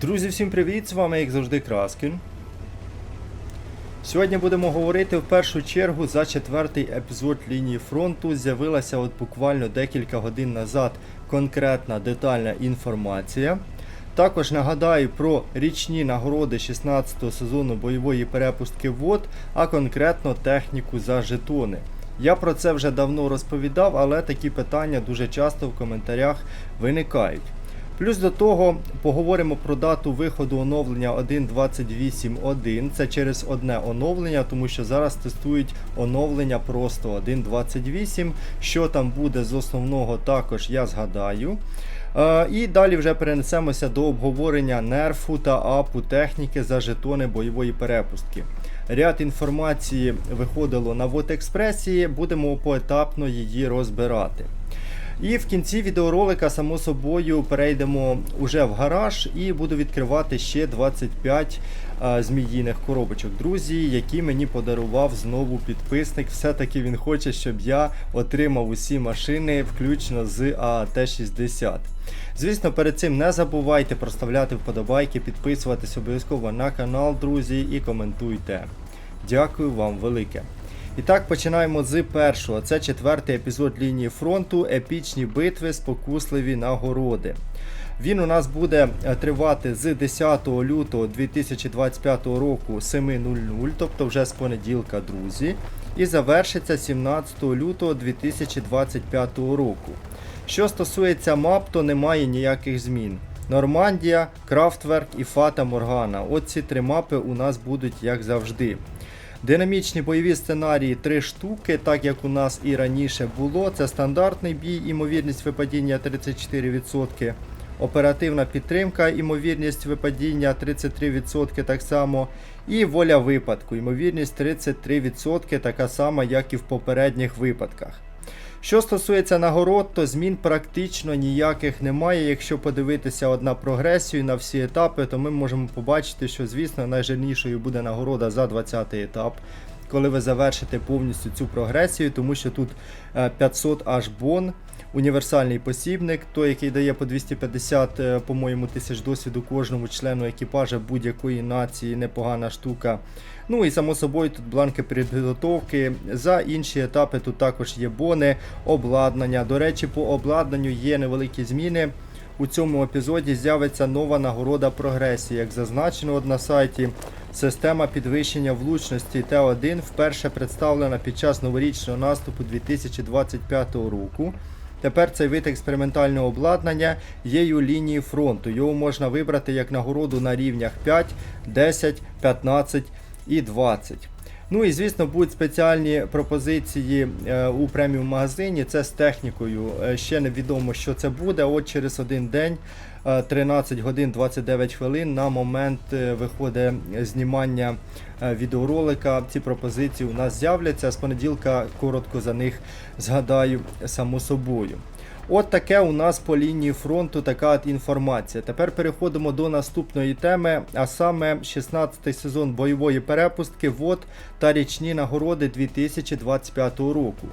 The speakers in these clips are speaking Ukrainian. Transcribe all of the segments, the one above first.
Друзі, всім привіт! З вами, як завжди, Краскін. Сьогодні будемо говорити в першу чергу за четвертий епізод лінії фронту. З'явилася от буквально декілька годин назад конкретна детальна інформація. Також нагадаю про річні нагороди 16-го сезону бойової перепустки ВОД, а конкретно техніку за жетони. Я про це вже давно розповідав, але такі питання дуже часто в коментарях виникають. Плюс до того поговоримо про дату виходу оновлення 1.28.1. Це через одне оновлення, тому що зараз тестують оновлення просто 1.28. Що там буде з основного, також я згадаю. Е, І далі вже перенесемося до обговорення нерфу та апу техніки за жетони бойової перепустки. Ряд інформації виходило на Вотекспресі, будемо поетапно її розбирати. І в кінці відеоролика, само собою, перейдемо уже в гараж і буду відкривати ще 25 а, зміїних коробочок. Друзі, які мені подарував знову підписник. Все-таки він хоче, щоб я отримав усі машини, включно з ААТ-60. Звісно, перед цим не забувайте проставляти вподобайки, підписуватись обов'язково на канал, друзі, і коментуйте. Дякую вам велике. І так, починаємо з першого. Це четвертий епізод лінії фронту, епічні битви, спокусливі нагороди. Він у нас буде е, тривати з 10 лютого 2025 року 7.00, тобто вже з понеділка, друзі. І завершиться 17 лютого 2025 року. Що стосується мап, то немає ніяких змін. Нормандія, Крафтверк і Фата Моргана. От ці три мапи у нас будуть як завжди. Динамічні бойові сценарії 3 штуки, так як у нас і раніше було. Це стандартний бій, імовірність випадіння 34%. Оперативна підтримка, імовірність випадіння 33% так само. І воля випадку, ймовірність 33%, така сама, як і в попередніх випадках. Що стосується нагород, то змін практично ніяких немає. Якщо подивитися одна прогресію на всі етапи, то ми можемо побачити, що, звісно, найжирнішою буде нагорода за 20 етап, коли ви завершите повністю цю прогресію, тому що тут е, 500 аж бон. Універсальний посібник, той, який дає по 250, е, по-моєму, тисяч досвіду кожному члену екіпажа будь-якої нації, непогана штука. Ну і само собою тут бланки підготовки. За інші етапи тут також є бони, обладнання. До речі, по обладнанню є невеликі зміни. У цьому епізоді з'явиться нова нагорода прогресії, як зазначено на сайті. Система підвищення влучності Т1 вперше представлена під час новорічного наступу 2025 року. Тепер цей вид експериментального обладнання є у лінії фронту. Його можна вибрати як нагороду на рівнях 5, 10, 15 і 20. Ну і звісно, будуть спеціальні пропозиції е, у преміум магазині. Це з технікою. Е, ще невідомо, що це буде. От через один день, е, 13 годин 29 хвилин на момент е, виходить знімання е, відеоролика. Ці пропозиції у нас з'являться. З понеділка коротко за них згадаю само собою. От таке у нас по лінії фронту така от інформація. Тепер переходимо до наступної теми, а саме 16 сезон бойової перепустки ВОД та річні нагороди 2025 року.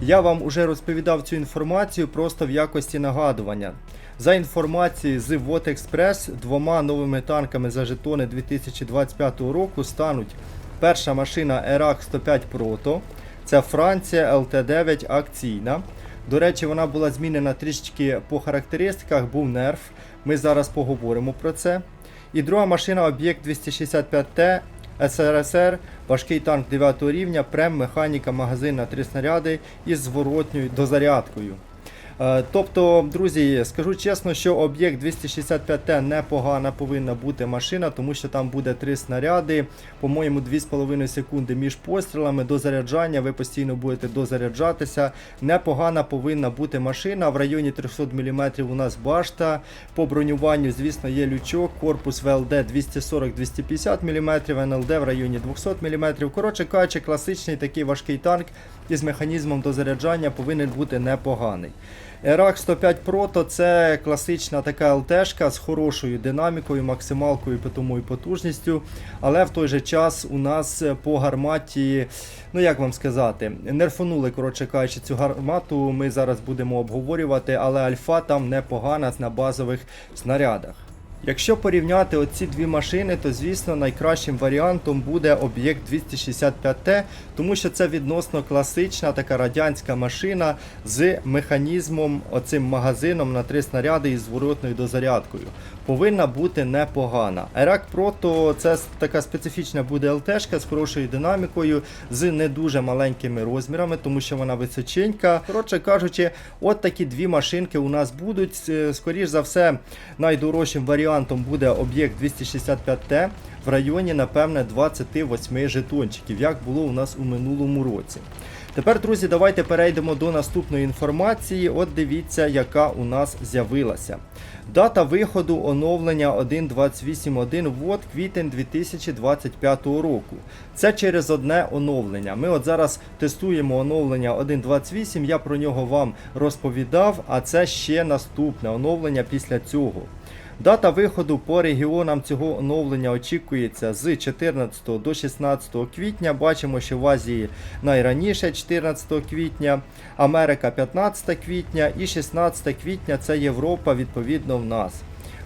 Я вам уже розповідав цю інформацію просто в якості нагадування. За інформацією з ВОД Експрес, двома новими танками за жетони 2025 року стануть перша машина Ерак 105 Proto, це Франція ЛТ9 акційна. До речі, вона була змінена трішечки по характеристиках, був нерф. Ми зараз поговоримо про це. І друга машина об'єкт 265Т СРСР, важкий танк 9 рівня, прем, механіка, магазин на 3 снаряди із зворотньою дозарядкою. Е, Тобто, друзі, скажу чесно, що об'єкт 265Т непогана повинна бути машина, тому що там буде три снаряди, по-моєму, 2,5 секунди між пострілами до заряджання. Ви постійно будете дозаряджатися. Непогана повинна бути машина. В районі 300 мм у нас башта. По бронюванню, звісно, є лючок, корпус ВЛД 240-250 мм, НЛД в районі 200 мм. Коротше кажучи, класичний такий важкий танк із механізмом дозаряджання повинен бути непоганий. Ерак 105 Proto це класична така ЛТшка з хорошою динамікою, максималкою питомою потужністю. Але в той же час у нас по гарматі, ну як вам сказати, нерфонули, коротше кажучи, цю гармату. Ми зараз будемо обговорювати, але альфа там непогана на базових снарядах. Якщо порівняти оці дві машини, то звісно найкращим варіантом буде об'єкт 265Т, тому що це відносно класична така радянська машина з механізмом, оцим магазином на три снаряди із зворотною дозарядкою. Повинна бути непогана. Airac Pro то це така специфічна буде ЛТшка з хорошою динамікою, з не дуже маленькими розмірами, тому що вона височенька. Коротше кажучи, от такі дві машинки у нас будуть. Е, Скоріш за все, найдорожчим варіантом буде об'єкт 265Т в районі, напевне, 28 жетончиків, як було у нас у минулому році. Тепер, друзі, давайте перейдемо до наступної інформації. От дивіться, яка у нас з'явилася. Дата виходу оновлення 1.28.1 ввод квітень 2025 року. Це через одне оновлення. Ми от зараз тестуємо оновлення 1.28, я про нього вам розповідав, а це ще наступне оновлення після цього. Дата виходу по регіонам цього оновлення очікується з 14 до 16 квітня. Бачимо, що в Азії найраніше 14 квітня, Америка 15 квітня і 16 квітня це Європа, відповідно в нас.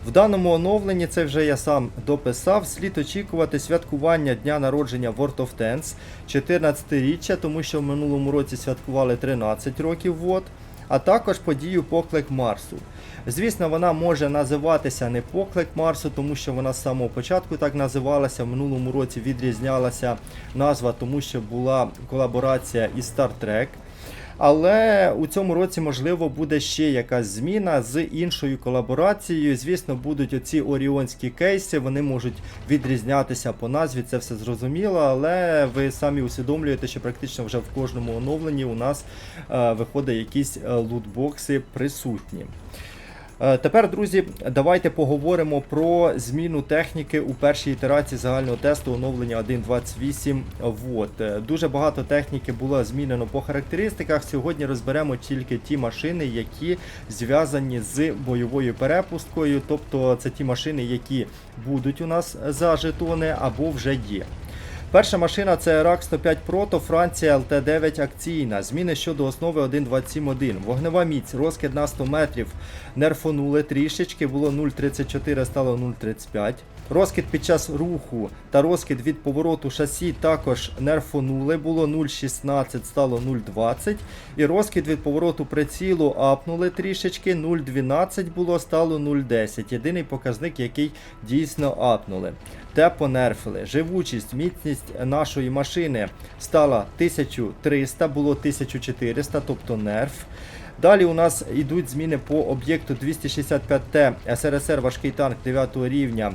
В даному оновленні, це вже я сам дописав, слід очікувати святкування дня народження World of Tanks 14-річчя, тому що в минулому році святкували 13 років вод, а також подію Поклик Марсу. Звісно, вона може називатися не Поклик Марсу, тому що вона з самого початку так називалася. В минулому році відрізнялася назва, тому що була колаборація із Star Trek. Але у цьому році, можливо, буде ще якась зміна з іншою колаборацією. Звісно, будуть оці оріонські кейси, вони можуть відрізнятися по назві, це все зрозуміло, але ви самі усвідомлюєте, що практично вже в кожному оновленні у нас е, виходить якісь е, лутбокси присутні. Е, Тепер, друзі, давайте поговоримо про зміну техніки у першій ітерації загального тесту оновлення 1.28 вод. Е, Дуже багато техніки було змінено по характеристиках. Сьогодні розберемо тільки ті машини, які зв'язані з бойовою перепусткою, тобто це ті машини, які будуть у нас за жетони або вже є. Перша машина це RAC 105 Proto, Франція LT9 акційна. Зміни щодо основи 1.27.1. Вогнева міць, розкид на 100 метрів. Нерфонули трішечки, було 0.34, стало 0.35. Розкид під час руху та розкид від повороту шасі також нерфонули, було 0.16, стало 0.20. І розкид від повороту прицілу апнули трішечки, 0.12 було, стало 0.10. Єдиний показник, який дійсно апнули. Те понерфили. Живучість, міцність нашої машини стала 1300, було 1400, тобто нерф. Далі у нас йдуть зміни по об'єкту 265Т СРСР важкий танк 9 рівня,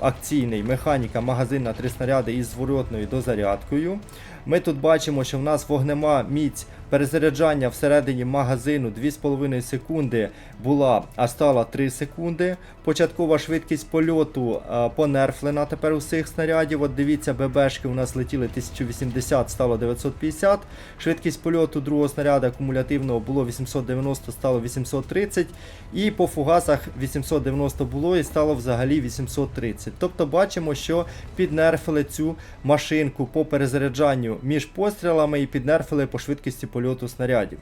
акційний, механіка, магазин на три снаряди із зворотною дозарядкою. Ми тут бачимо, що в нас вогнема міць перезаряджання всередині магазину 2,5 секунди була, а стала 3 секунди. Початкова швидкість польоту е, понерфлена тепер усіх снарядів. От дивіться, ББшки у нас летіли 1080, стало 950. Швидкість польоту другого снаряду акумулятивного було 890, стало 830. І по фугасах 890 було і стало взагалі 830. Тобто бачимо, що піднерфили цю машинку по перезаряджанню між пострілами і піднерфили по швидкості польоту снарядів.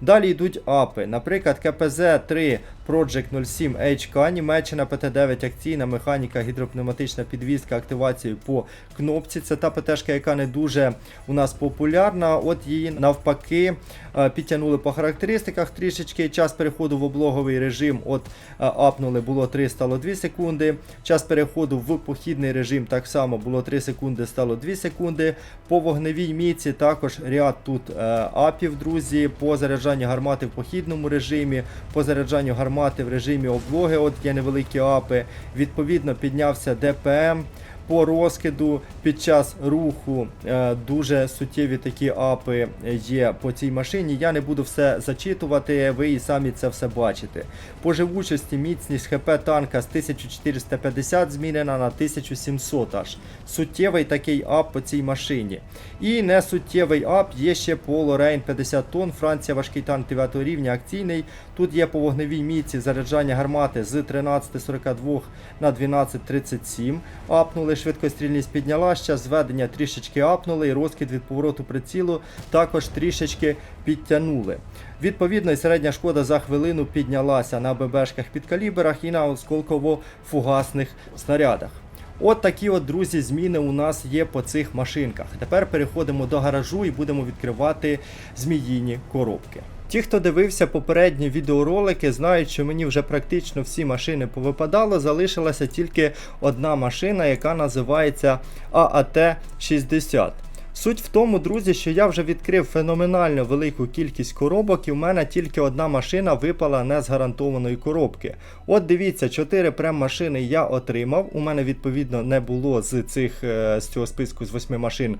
Далі йдуть апи. Наприклад, КПЗ-3 Project 07 HK, Німеччина ПТ-9 акційна механіка, гідропневматична підвізка активацією по кнопці. Це та ПТшка, яка не дуже у нас популярна. От її навпаки е, підтягнули по характеристиках трішечки. Час переходу в облоговий режим от е, апнули було 3, стало 2 секунди. Час переходу в похідний режим так само було 3 секунди, стало 2 секунди. По вогневій міці також ряд тут е, апів, друзі, по заряджанню гармати в похідному режимі, по заряджанню гармати в режимі облоги, от є невеликі апи. Відповідно, піднявся ДПМ. По розкиду під час руху е, дуже суттєві такі апи є по цій машині. Я не буду все зачитувати, ви і самі це все бачите. По живучості міцність ХП танка з 1450 змінена на 1700 аж. Суттєвий такий ап по цій машині. І не суттєвий ап є ще по Лорейн 50 тонн. Франція важкий танк 9 рівня акційний. Тут є по вогневій міці заряджання гармати з 13.42 на 12.37. Апнули швидкострільність піднялася, час зведення трішечки апнули, і розкид від повороту прицілу також трішечки підтягнули. Відповідно, і середня шкода за хвилину піднялася на ББшках під калібрах і на осколково-фугасних снарядах. От такі от, друзі, зміни у нас є по цих машинках. Тепер переходимо до гаражу і будемо відкривати зміїні коробки. Ті, хто дивився попередні відеоролики, знають, що мені вже практично всі машини повипадало. Залишилася тільки одна машина, яка називається ААТ-60. Суть в тому, друзі, що я вже відкрив феноменально велику кількість коробок, і в мене тільки одна машина випала не з гарантованої коробки. От дивіться, 4 прем-машини я отримав. У мене відповідно не було з цих е, з цього списку з 8 машин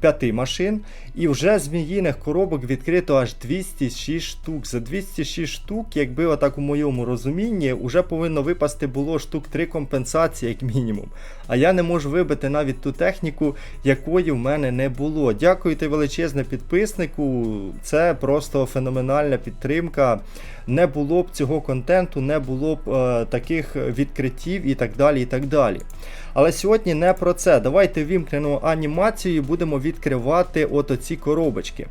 5 машин. І вже зміїних коробок відкрито аж 206 штук. За 206 штук, якби отак у моєму розумінні, вже повинно випасти було штук 3 компенсації, як мінімум. А я не можу вибити навіть ту техніку, якої в мене не було. Дякуйте величезне підписнику. Це просто феноменальна підтримка. Не було б цього контенту, не було б е, таких відкриттів і так далі. і так далі. Але сьогодні не про це. Давайте вімкнемо анімацію і будемо відкривати от оці коробочки.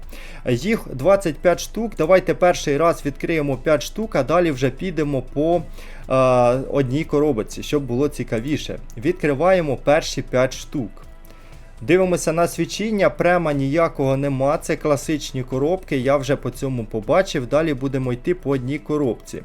Їх 25 штук. Давайте перший раз відкриємо 5 штук, а далі вже підемо по е, одній коробочці, щоб було цікавіше. Відкриваємо перші 5 штук. Дивимося на свічіння, према ніякого нема. Це класичні коробки, я вже по цьому побачив. Далі будемо йти по одній коробці.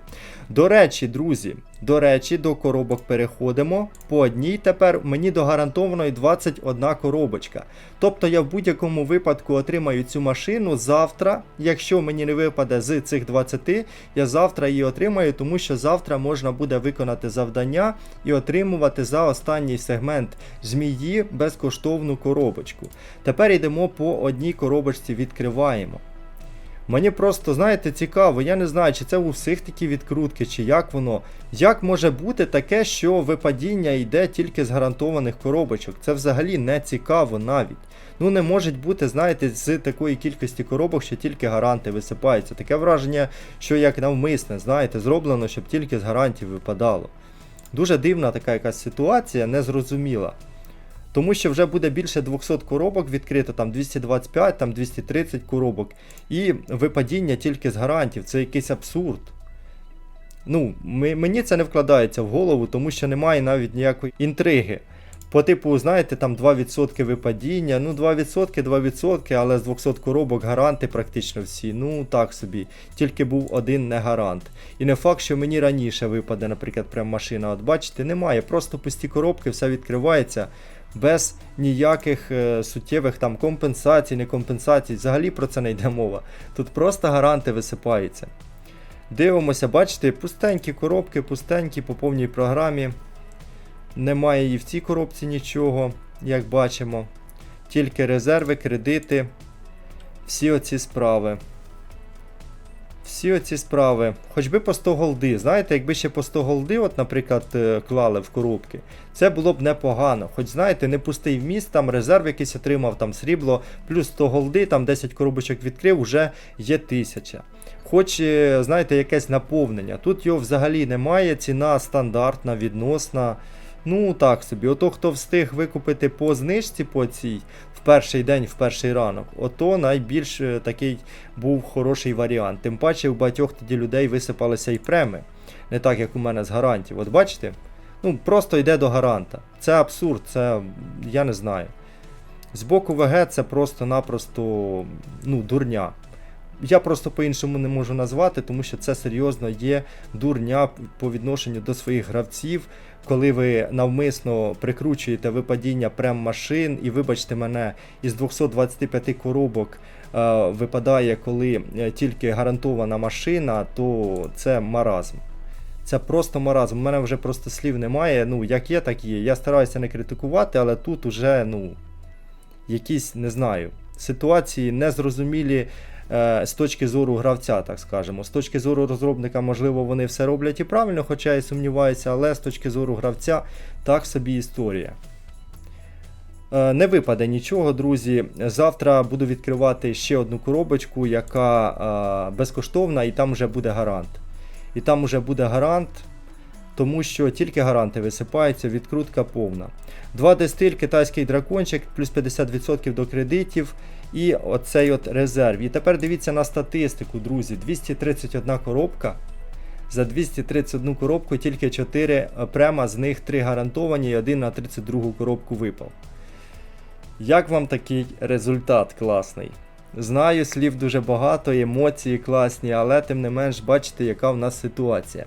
До речі, друзі, до речі, до коробок переходимо. По одній тепер мені до гарантованої 21 коробочка. Тобто я в будь-якому випадку отримаю цю машину завтра. Якщо мені не випаде з цих 20, я завтра її отримаю, тому що завтра можна буде виконати завдання і отримувати за останній сегмент змії безкоштовну коробочку. Тепер йдемо по одній коробочці, відкриваємо. Мені просто, знаєте, цікаво, я не знаю, чи це у всіх такі відкрутки, чи як воно. Як може бути таке, що випадіння йде тільки з гарантованих коробочок? Це взагалі не цікаво навіть. Ну не може бути, знаєте, з такої кількості коробок, що тільки гаранти висипаються. Таке враження, що як навмисне, знаєте, зроблено, щоб тільки з гарантів випадало. Дуже дивна така якась ситуація, незрозуміла. Тому що вже буде більше 200 коробок відкрито, там 225, там 230 коробок. І випадіння тільки з гарантів. Це якийсь абсурд. Ну, мені це не вкладається в голову, тому що немає навіть ніякої інтриги. По типу, знаєте, там 2% випадіння. Ну, 2%, 2%, але з 200 коробок гаранти практично всі. Ну, так собі. Тільки був один не гарант. І не факт, що мені раніше випаде, наприклад, прям машина. От бачите, немає. Просто пусті коробки, все відкривається без ніяких е, суттєвих там компенсацій, не компенсацій. Взагалі про це не йде мова. Тут просто гаранти висипаються. Дивимося, бачите, пустенькі коробки, пустенькі по повній програмі. Немає і в цій коробці нічого, як бачимо. Тільки резерви, кредити. Всі оці справи. Всі оці справи. Хоч би по 100 голди. Знаєте, якби ще по 100 голди, от, наприклад, е, клали в коробки, це було б непогано. Хоч, знаєте, не пустий вміст, там резерв якийсь отримав, там срібло, плюс 100 голди, там 10 коробочок відкрив, вже є 1000. Хоч, е, знаєте, якесь наповнення. Тут його взагалі немає, ціна стандартна, відносна. Ну, так собі. Ото, хто встиг викупити по знижці по цій в перший день, в перший ранок, ото найбільш е, такий був хороший варіант. Тим паче у багатьох тоді людей висипалися і преми. Не так, як у мене з гарантів. От бачите? Ну, просто йде до гаранта. Це абсурд, це я не знаю. З боку ВГ це просто-напросто ну, дурня. Я просто по-іншому не можу назвати, тому що це серйозно є дурня по відношенню до своїх гравців, коли ви навмисно прикручуєте випадіння прем-машин, і вибачте мене, із 225 коробок е, випадає, коли е, тільки гарантована машина, то це маразм. Це просто маразм. У мене вже просто слів немає. Ну, як є, так є. Я стараюся не критикувати, але тут уже, ну, якісь, не знаю, ситуації незрозумілі з точки зору гравця, так скажемо. З точки зору розробника, можливо, вони все роблять і правильно, хоча я сумніваюся, але з точки зору гравця, так собі історія. Е, Не випаде нічого, друзі. Завтра буду відкривати ще одну коробочку, яка е, безкоштовна, і там вже буде гарант. І там вже буде гарант. Тому що тільки гаранти висипаються, відкрутка повна. 2 дистиль, китайський дракончик, плюс 50% до кредитів. І оцей от резерв. І тепер дивіться на статистику, друзі. 231 коробка. За 231 коробку тільки 4 према, з них 3 гарантовані і один на 32 коробку випав. Як вам такий результат класний? Знаю, слів дуже багато, емоції класні, але тим не менш бачите, яка в нас ситуація.